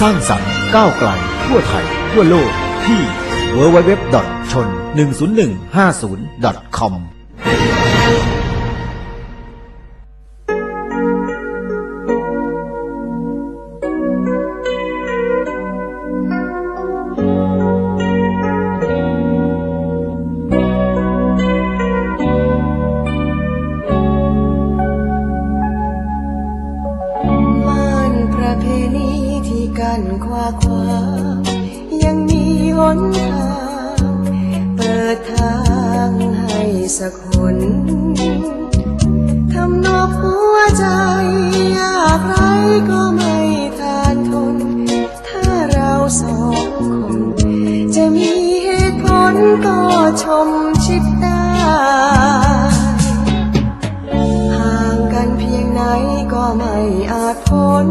สร้างสรรค์ก้าวไกล ทั่วไทย ทั่วโลกที่ www.chon1015.com ยังมีหนทางเปิดทางให้สักคนทำนอกหัวใจอยากไรก็ไม่ทานทน ถ้าเราสองคน จะมีเหตุผลก็ชมชิดได้ห่างกันเพียงไหนก็ไม่อาจพ้น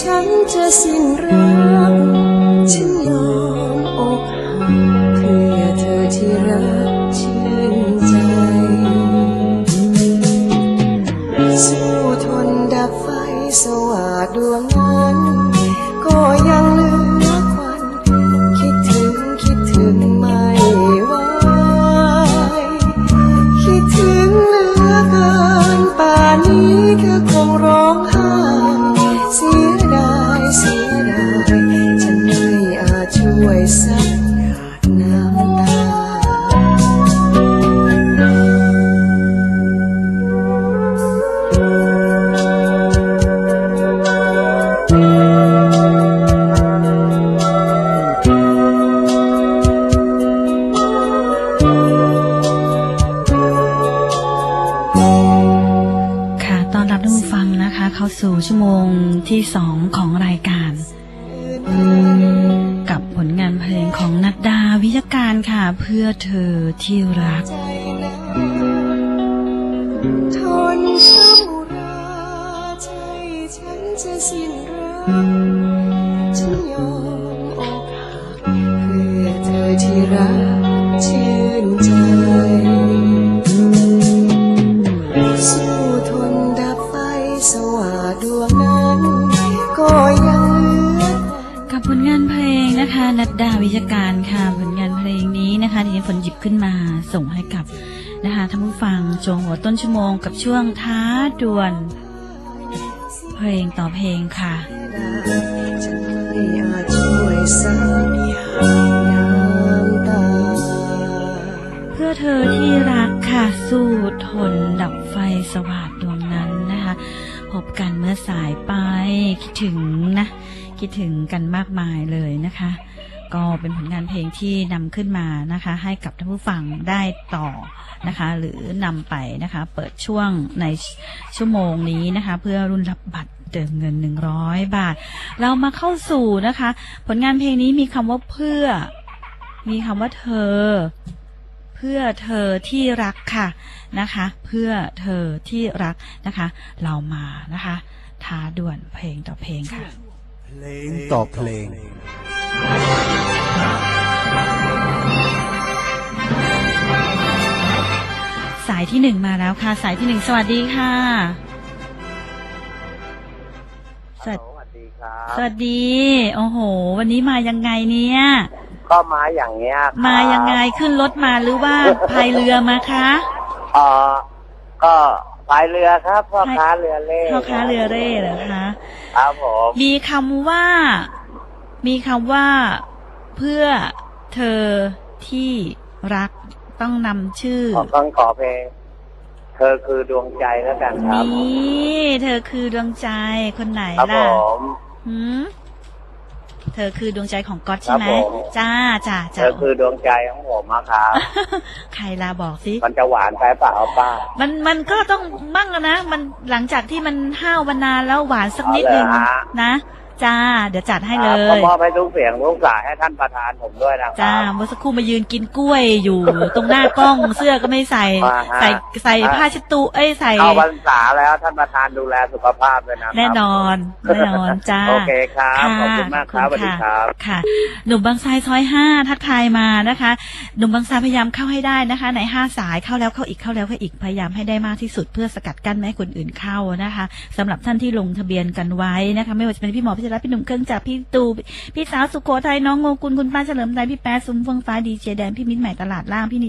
ฉันจะสิ้นรักฉันยอม ของรายการ กับผลงานเพลงของนัดดาวิยการค่ะ เพื่อเธอที่รักใจนทนช้ำราใช่ฉันจะสิ้นรักฉันยอมอกหักเพื่อเธอที่รัก นัดดาวิยการค่ะผลงานเพลงนี้นะคะที่ฝนหยิบขึ้นมาส่งให้กับนะคะท่านผู้ฟังช่วงหัวต้นชั่วโมงกับช่วงท้าด่วนเพลงต่อเพลงค่ะฉันไม่อาจช่วยสักหยาดน้ำตาเพื่อเธอที่รักค่ะสู้ทนดับไฟสว่างดวงนั้นนะคะ พบกันเมื่อสายไปคิดถึงนะ คิดถึงกันมากมายเลยนะคะ ก็เป็นผลงานเพลงที่นำขึ้นมานะคะ ให้กับท่านผู้ฟังได้ต่อนะคะ หรือนำไปนะคะ เปิดช่วงในชั่วโมงนี้นะคะ เพื่อรุ่นรับบัตรเติมเงิน 100 บาท เรามาเข้าสู่นะคะ ผลงานเพลงนี้มีคำว่าเพื่อ มีคำว่าเธอ เพื่อเธอที่รักค่ะนะคะ เพื่อเธอที่รักนะคะ เรามานะคะท้าด่วนเพลงต่อเพลงค่ะ เพลงต่อเพลง สายที่หนึ่งมาแล้วค่ะ สายที่หนึ่งสวัสดีค่ะ สวัสสวัสดีครับ สวัสดี โอ้โห วันนี้มายังไงเนี่ย ก็มาอย่างเงี้ยครับมายังไงขึ้นรถมาหรือว่าพายเรือมาคะเอ่อก็พายเรือครับพ่อพายค้าเรือเล่พ่อค้าเรือเร่เหรอคะ ครับผมมีคำว่า มีคำว่า เพื่อเธอที่รักต้องนำชื่อ ขอต้องขอเพลง เธอคือดวงใจแล้วกันครับนี่เธอคือดวงใจคนไหนครับผล่ะม หืมเธอคือดวงใจของก๊อตใช่ไหมครับผม จ้าจ้าเธจ้าอคือดวงใจของผมอะครับใครลาบอกสิ มันจะหวานไปเปล่าป้ามันมันก็ต้องบ้างอะนะ มันหลังจากที่มันห้าวมานานแล้วหวานสักนิดนึงเอาเหรอฮะนะ จ้า เดี๋ยวจัดให้เลก็ย มอบให้ทุกเสียงทุกสายให้ท่านประธานผมด้วยนะคจ้ารับ เมื่อสักครู่มายืนกินกล้วยอยู่ ตรงหน้ากล้องเสื้อก็ไม่ใส่ มาฮะ ใส่ใส่ผ้าเช็ดตู้เอ้ยใส่เข้าพรรษาแล้วท่านประธานดูแลสุขภาพด้วยนะครับแน่นอนแน่นอนจ้า โอเคครับค่ะขอบคุณมากครับสขอวัสณดีครับ ค่ะ หนุ่มบางทรายซอยห้าทักทายมานะคะ หนุ่มบางทรายพยายามเข้าให้ได้นะคะ ในห้าสายเข้าแล้วเข้าอีกเข้าแล้วเข้าอีกพยายามให้ได้มากที่สุดเพื่อสกัดกั้นไม่ให้คนอื่นเข้านะคะสำหรับท่านที่ลงทะเบียนกันไว้นะคะ ไม่ว่าจะเป็นพี่หมอพิจารณพี่หนุ่มเครื่องจากพี่ตูพี่สาวสุโขทัยน้องโงกุลคุณป้าเฉลิมใจพี่แป๊ะซุ้มเฟืองฟ้าดีเจแดนพี่มิ้นใหม่ตลาดล่างพี่นิ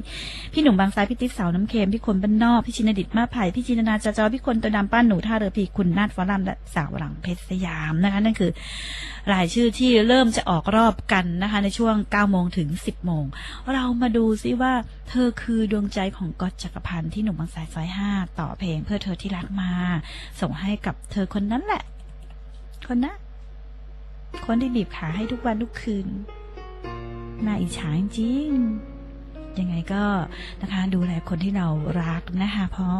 พี่หนุ่มบางทรายพี่ติ๊กสาวน้ำเค็มพี่คนบ้านนอกพี่ชินดิตมาไผ่พี่จินนาจาจอพี่คนตัวดำป้าหนูท่าเรือพี่คุณนาฏฟอรัมและสาวหลังเพชรสยามนะคะนั่นคือ รายชื่อที่เริ่มจะออกรอบกันนะคะ ในช่วง9โมงถึง 10โมงเรามาดูซิว่าเธอคือดวงใจของก๊อตจักรพันธ์ที่หนุ่มบางสายซอย5ต่อเพลงเพื่อเธอที่รักมา ส่งให้กับเธอคนนั้นแหละ คนนะ คนที่บีบขาให้ทุกวันทุกคืน น่าอิจฉาจริง ยังไงก็นะคะดูแลคนที่เรารักนะคะ เพราะ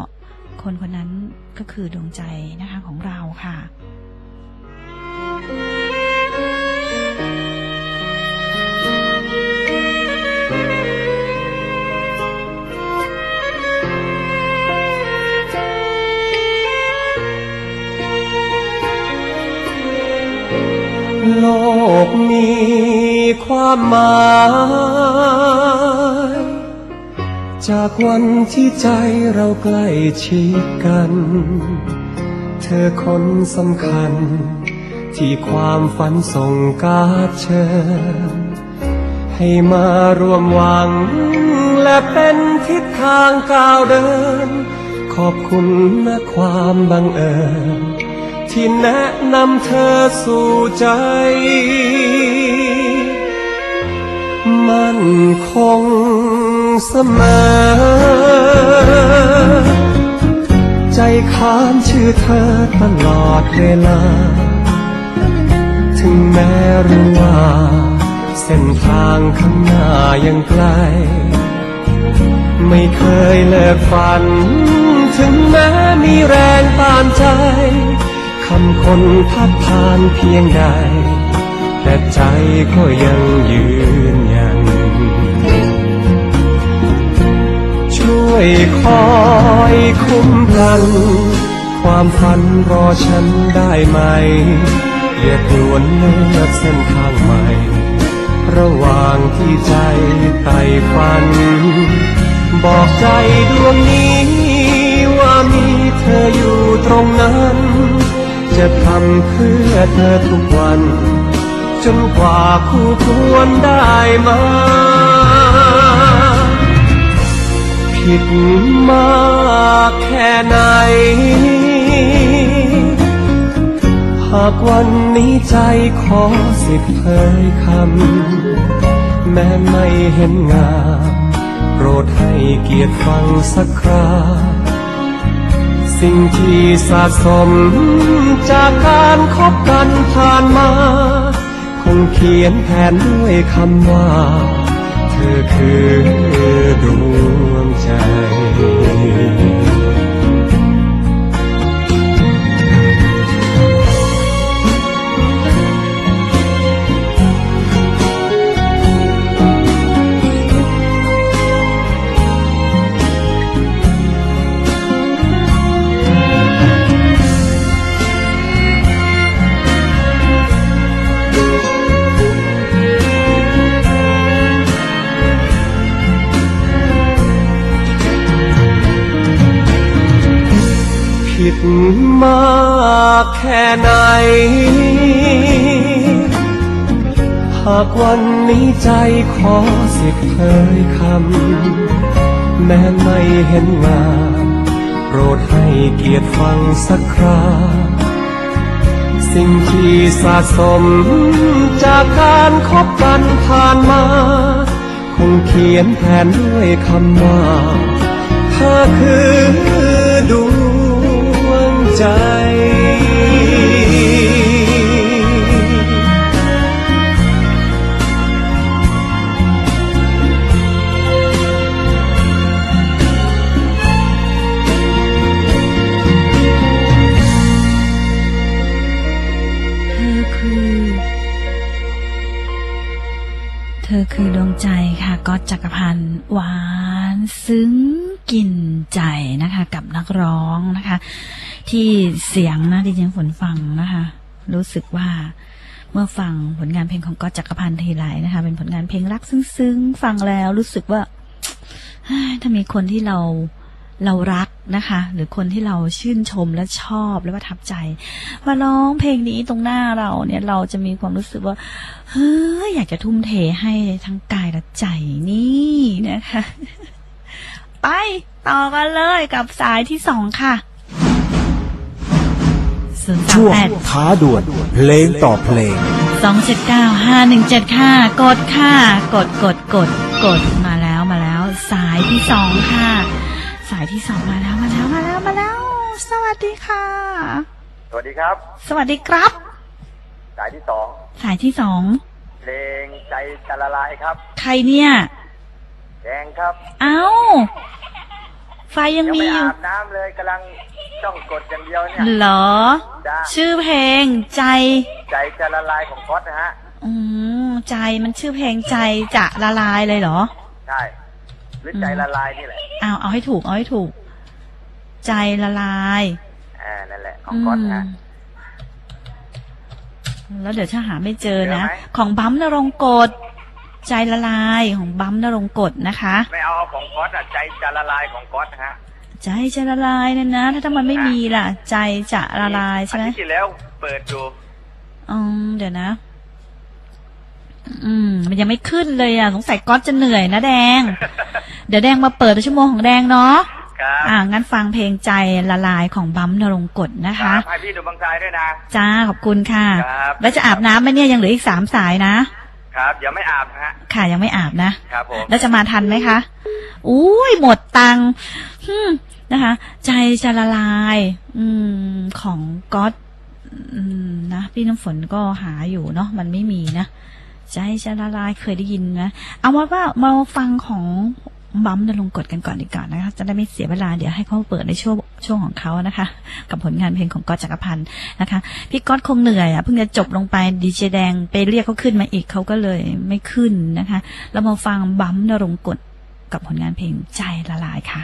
คนคนนั้นก็คือดวงใจนะคะของเราค่ะ กมีความหมาย จากวันที่ใจเราใกล้ชิดกัน เธอคนสำคัญ ที่ความฝันส่งการเชิญ ให้มารวมหวัง และเป็นทิศทางก้าวเดิน ขอบคุณนะความบังเอิญ ที่แนะนำเธอสู่ใจ มันคงเสมอ ใจค้านชื่อเธอตลอดเวลา ถึงแม้รู้ว่า เส้นทางข้างหน้ายังไกล ไม่เคยเลิกฝัน ถึงแม้มีแรงปานใจ คำคนพัดผ่านเพียงใด แต่ใจก็ยังยืนยัน ช่วยคอยคุ้มกัน ความฝันรอฉันได้ไหมอย่าด่วนเลือกเส้นทางใหม่ ระหว่างที่ใจไต่ฝัน บอกใจดวงนี้ว่ามีเธออยู่ตรงนั้น จะทำเพื่อเธอทุกวัน จนกว่าคู่ควรได้มา ผิดมากแค่ไหน หากวันนี้ใจขอสิทธิ์เผยคำ แม้ไม่เห็นงามโปรดให้เกียรติฟังสักครา สิ่งที่สะสมจากการคบกันผ่านมา คงเขียนแทนด้วยคำว่า เธอคือดวงใจากแค่ไหน หากวันนี้ใจขอสิเผยคำ แม้ไม่เห็นงาโปรดให้เกียรติฟังสักคราสิ่งที่สะสมจากการคบกันผ่านมา คงเขียนแทนด้วยคำว่าเธอคือดวงใจ ใจค่ะก็จักรพันธ์หวานซึ้งกินใจนะคะกับนักร้องนะคะ ที่เสียงนะที่ฉันฝนฟังนะคะ รู้สึกว่าเมื่อฟังผลงานเพลงของก๊อตจักรพันธ์ทีไรนะคะ เป็นผลงานเพลงรักซึ้งๆ ฟังแล้วรู้สึกว่าถ้ามีคนที่เราเรารัก นะคะ หรือคนที่เราชื่นชมและชอบและประทับใจ มาร้องเพลงนี้ตรงหน้าเราเนี่ยเราจะมีความรู้สึกว่าเฮ้ยอยากจะทุ่มเทให้ทั้งกายและใจนี่นะคะ ไปต่อกันเลยกับสายที่สองค่ะศูนย์สามช่วงแปดท้าด่วนเพลงต่อเพลงสองเจ็ดเก้าห้าหนึ่งเจ็ดค่ะ กดค่ะ กดกดกดกดมาแล้วมาแล้ว สายที่สองค่ะ สายที่สองมาแล้วมาแล้วมาแล้วมาแล้ว สวัสดีค่ะ สวัสดีครับ สวัสดีครับ สายที่สองสายที่สองเพลงใจจะละลายครับ ใครเนี่ย แดงครับ เอ้า ไฟยังยังมีไม่อยู่ อาบน้ำเลยกำลังจ้องกดอย่างเดียวเนี่ยเหรอ จ้าชื่อเพลงใจ ใจจะละลายของก๊อตนะฮะ อืมใจมันชื่อเพลงใจจะละลายเลยเหรอ ใช่ หรือใจละลายนี่แหละเอาเอาให้ถูกเอาให้ถูก ใจละลายอ่านั่นแหละของก๊อตนะอืมแล้วเดี๋ยวถ้าหาไม่เจอนะเจอไหมของบัมนรงกฎใจละลายของบัมนรงกฎนะคะ ไม่เอาของก๊อตอะใจจะละลายของก๊อตนะฮะใจจะละลายเนะนะ ถ้าถ้ามันไม่มีล่ะ ใจจะละลายใช่ไหมอาทิตย์ที่แล้วเปิดดูอืมเดี๋ยวนะ อืม มันยังไม่ขึ้นเลยอะ สงสัยก๊อตจะเหนื่อยนะแดง เดี๋ยวแดงมาเปิดชั่วโมงของแดงเนาะ ครับอ่า งั้นฟังเพลงใจละลายของบัมนรงกฎนะครัคะ บให้พี่ดูบางทรายด้วยนะ จ้า ขอบคุณค่ะ ครับ แล้วจะอาบน้ำไหมเนี่ยยังเหลืออีกสามสายนะ ครับเดี๋ยวไม่อาบนะฮะค่ะยังไม่อาบนะ ครับผม แล้วจะมาทันไหมคะ อุ้ยหมดตังค์ฮึมนะคะ ใจจะละลาย อืม ของก๊อตอืมนะ พี่น้ำฝนก็หาอยู่เนาะ มันไม่มีนะ ใจจะละลายเคยได้ยินนะ เอาว่าว่ามาฟังของบัมนลงกดกันก่อนดีกว่านะคะ จะได้ไม่เสียเวลาเดี๋ยวให้เขาเปิดในช่วงช่วงของเขานะคะ กับผลงานเพลงของก๊อตจักรพันธ์นะคะ พี่ก๊อตคงเหนื่อยอะเพิ่งจะจบลงไปดีเจแดงไปเรียกเขาขึ้นมาอีกเขาก็เลยไม่ขึ้นนะคะ เรามาฟังบัมนรงกฎกับผลงานเพลงใจละลายค่ะ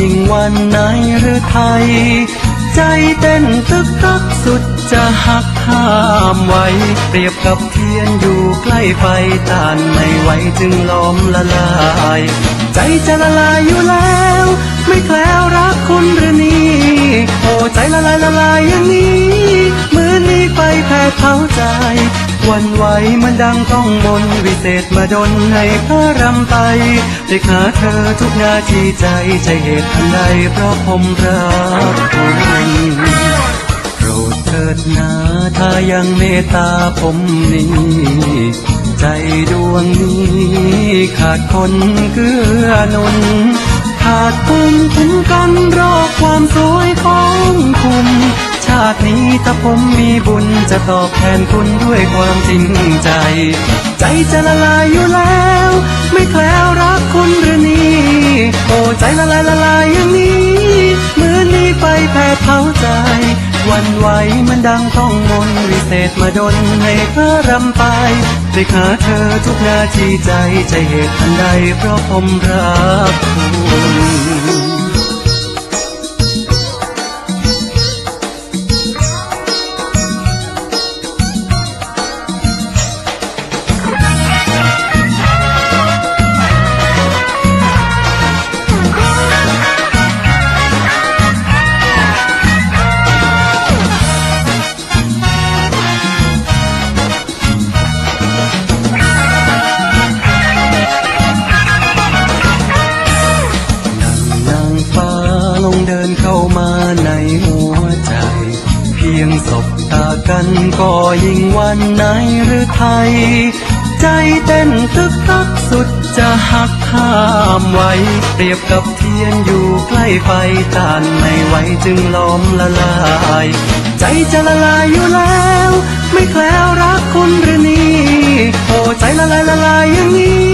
ยิ่งวันในหรือไทย ใจเต้นตึกตักสุดจะหักห้ามไว้ เปรียบกับเทียนอยู่ใกล้ไฟต้านไม่ไหวจึงล้อมละลาย ใจจะละลายอยู่แล้ว ไม่แคล้วรักคุณหรือนี่โอ้ใจละลายละลายอย่างนี้ นมีไฟแผดเผาใจ วันไหวมันดังต้องมนวิเศษมาดนให้พระรำไปเด็กหาเธอทุกนาทีใจใจเหตุอันใดเพราะผมรักคุณโปรดเถิดนาถ้ายังเมตตาผมนี้ ใจดวงนี้ขาดคนเกื้อหนุนขาดภูมิคุ้มกันรอความสวยของคุณาตินี้ถ้าผมมีบุญจะตอบแทนคุณด้วยความจริงใจ ใจจะละลายอยู่แล้ว ไม่แคล้วรักคุณหรือนี่โอ้ใจละลายละลายอย่างนี้เหมือนมีไฟแผดเผาใจ วันไหวมันดังท่องมนวิเศษมาดนให้เพื่อรำไปได้หาเธอทุกนาทีใจใจเหตุอันใดเพราะผมรักคุณ เดินเข้ามาในหัวใจ เพียงสบตากันก็ยิ่งวันไหนหรือไทย ใจเต้นตึกตักสุดจะหักห้ามไว้ เปรียบกับเทียนอยู่ใกล้ไฟตานไม่ไหวจึงล้อมละลาย ใจจะละลายอยู่แล้ว ไม่แคล้วรักคุณหรือนี่โอ้ใจละลายละลายอย่างนี้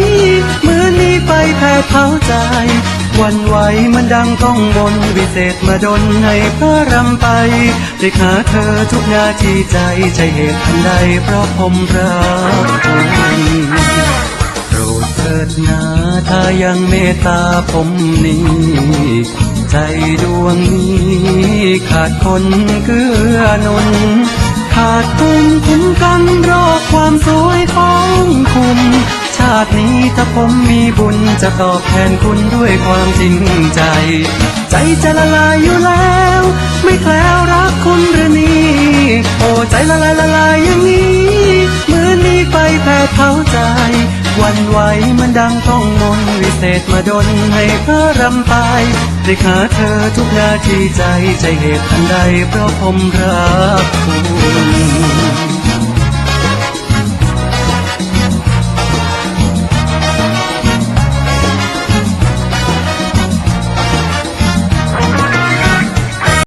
เหมือนมีไฟแผ่เผาใจ วันไหวมันดังต้องบนวิเศษมาดนให้พระรำไปได้หาเธอทุกนาทีใจใจเหตุทันใดเพราะผมรักคุณโปรดเถิดนาถ้ายังเมตตาผมนี้ใจดวงนี้ขาดคนเกื้อนุนขาดคุณคุ้มกันรอความสวยของคุณ ชาตินี้ถ้าผมมีบุญจะตอบแทนคุณด้วยความจริงใจ ใจจะละลายอยู่แล้ว ไม่แคล้วรักคุณหรือนี่โอ้ใจละลายละลายอย่างนี้เหมือนมีไฟแผดเผาใจ วันไหวมันดังต้องมนวิเศษมาดนให้พระรำไปได้หาเธอทุกนาทีใจใจเหตุทันใดเพราะผมรักคุณ